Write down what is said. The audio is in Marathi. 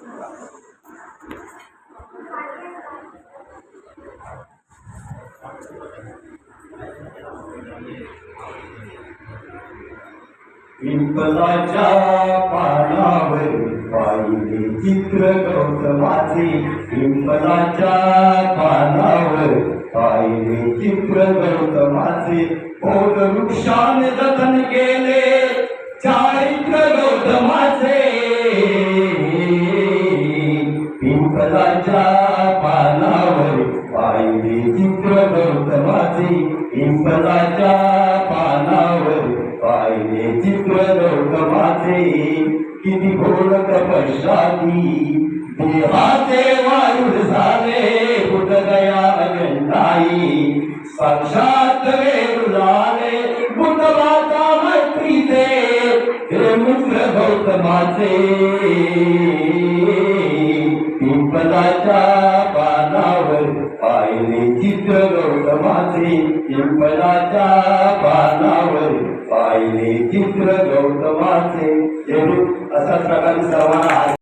पिंपलाच्या पानावर पाहिले चित्र गौतमाचे. पिंपलाच्या पानावर पाहिले चित्र गौतमाचे. ओढ वृक्षाने जतन केले. चारित्र गौतम पिंपलाच्या पानावर पाहिले चित्र गौतमाचे पिंपलाच्या पानावर पाहिले चित्र गौतमाचे किती घोर तपश्चाती देहाचे वायुर झाले बुद्धगया अगंताई साक्षात वेरुलाले बुद्ध माता मैत्रीचे. हे मित्र गौतमाचे. पाहिले चित्र गौतमाचे पिंपलाच्या पानावर पाहिले चित्र गौतमाचे अशाच प्रकारे सर्वांना